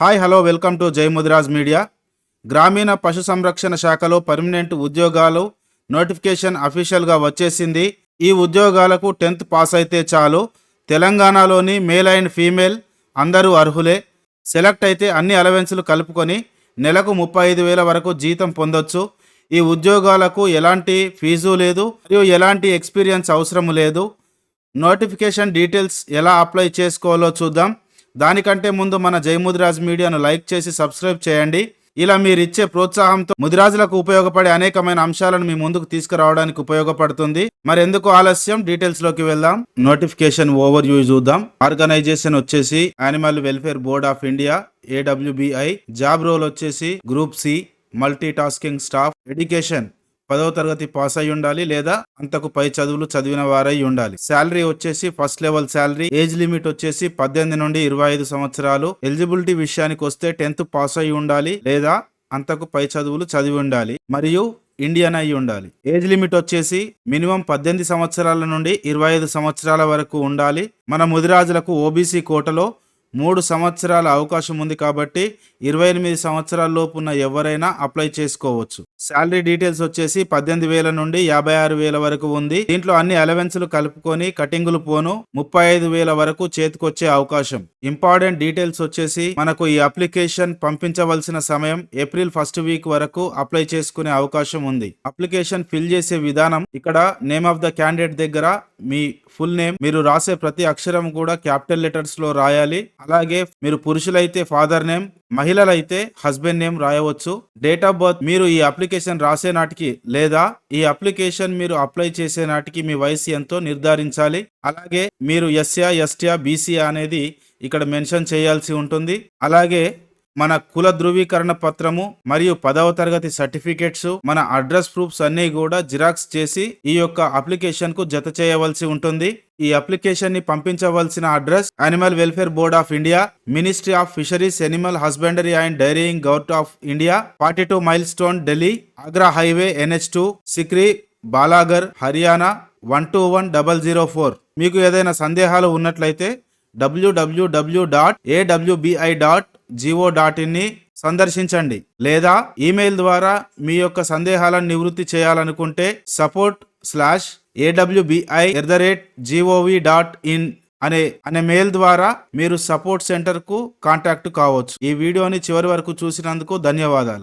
Hi hello welcome to జై Mudiraj media. గ్రామీణ పశు సంరక్షణ శాఖలో పర్మనెంట్ ఉద్యోగాలు నోటిఫికేషన్ అఫీషియల్గా వచ్చేసింది. ఈ ఉద్యోగాలకు టెన్త్ పాస్ అయితే చాలు. తెలంగాణలోని మేల్ అండ్ ఫీమేల్ అందరూ అర్హులే. సెలెక్ట్ అయితే అన్ని అలవెన్సులు కలుపుకొని నెలకు ముప్పై ఐదు వేల వరకు జీతం పొందొచ్చు. ఈ ఉద్యోగాలకు ఎలాంటి ఫీజు లేదు మరియు ఎలాంటి ఎక్స్పీరియన్స్ అవసరం లేదు. నోటిఫికేషన్ డీటెయిల్స్ ఎలా అప్లై చేసుకోవాలో చూద్దాం. దానికంటే ముందు మన జయముదిరాజ్ మీడియాను లైక్ చేసి సబ్స్క్రైబ్ చేయండి. ఇలా మీరు ఇచ్చే ప్రోత్సాహంతో ముదిరాజులకు ఉపయోగపడే అనేకమైన అంశాలను మీ ముందుకు తీసుకురావడానికి ఉపయోగపడుతుంది. మరి ఎందుకు ఆలస్యం? డీటెయిల్స్లోకి వెళ్దాం. నోటిఫికేషన్ ఓవర్ వ్యూ చూద్దాం. ఆర్గనైజేషన్ వచ్చేసి animal welfare board of India AWBI job role వచ్చేసి group C multi tasking staff education పదవ తరగతి పాస్ అయి ఉండాలి లేదా అంతకు పై చదువులు చదివిన వారై ఉండాలి. శాలరీ వచ్చేసి first level salary. Age limit వచ్చేసి పద్దెనిమిది నుండి ఇరవై ఐదు సంవత్సరాలు. ఎలిజిబిలిటీ విషయానికి వస్తే టెన్త్ పాస్ అయి ఉండాలి లేదా అంతకు పై చదువులు చదివి ఉండాలి మరియు ఇండియన్ అయి ఉండాలి. ఏజ్ లిమిట్ వచ్చేసి మినిమం పద్దెనిమిది సంవత్సరాల నుండి ఇరవై ఐదు సంవత్సరాల వరకు ఉండాలి. మన ముదిరాజులకు ఓబీసీ కోటలో మూడు సంవత్సరాల అవకాశం ఉంది కాబట్టి ఇరవై ఎనిమిది సంవత్సరాల లోపు ఉన్న ఎవరైనా అప్లై చేసుకోవచ్చు. శాలరీ డీటెయిల్స్ వచ్చేసి పద్దెనిమిది వేల నుండి యాభై ఆరు వేల వరకు ఉంది. దీంట్లో అన్ని అలవెన్సులు కలుపుకొని కటింగులు పోను ముప్పై ఐదు వేల వరకు చేతికొచ్చే అవకాశం. ఇంపార్టెంట్ డీటెయిల్స్ వచ్చేసి మనకు ఈ అప్లికేషన్ పంపించవలసిన సమయం ఏప్రిల్ ఫస్ట్ వీక్ వరకు అప్లై చేసుకునే అవకాశం ఉంది. అప్లికేషన్ ఫిల్ చేసే విధానం ఇక్కడ నేమ్ ఆఫ్ ద క్యాండిడేట్ దగ్గర మీ ఫుల్ నేమ్ మీరు రాసే ప్రతి అక్షరం కూడా క్యాపిటల్ లెటర్స్లో రాయాలి. అలాగే మీరు పురుషులైతే ఫాదర్ నేమ్ మహిళలైతే హస్బెండ్ నేమ్ రాయవచ్చు. డేట్ ఆఫ్ బర్త్ మీరు ఈ అప్లికేషన్ రాసే నాటికి లేదా ఈ అప్లికేషన్ మీరు అప్లై చేసే నాటికి మీ వయసు ఎంతో నిర్ధారించాలి. అలాగే మీరు ఎస్యా ఎస్టీఆ బీసీ అనేది ఇక్కడ మెన్షన్ చేయాల్సి ఉంటుంది. అలాగే మన కుల ధృవీకరణ పత్రము మరియు పదవ తరగతి సర్టిఫికేట్స్ మన అడ్రస్ ప్రూఫ్స్ అన్ని కూడా జిరాక్స్ చేసి ఈ యొక్క అప్లికేషన్కు జత చేయవలసి ఉంటుంది. ఈ అప్లికేషన్ని పంపించవలసిన address animal welfare board of India ministry of fisheries animal husbandry and dairying government of India forty two milestone Delhi Agra highway NH two Sikri Ballabgarh Haryana one two one double zero four మీకు ఏదైనా సందేహాలు ఉన్నట్లయితే WWW dot AWBI dot G O dot ఇన్ని సందర్శించండి లేదా email ద్వారా మీ యొక్క సందేహాలను నివృత్తి చేయాలనుకుంటే support slash AWBI at the rate G O V dot in అనే అనే మెయిల్ ద్వారా మీరు సపోర్ట్ సెంటర్కు కాంటాక్ట్ కావచ్చు. ఈ వీడియోని చివరి వరకు చూసినందుకు ధన్యవాదాలు.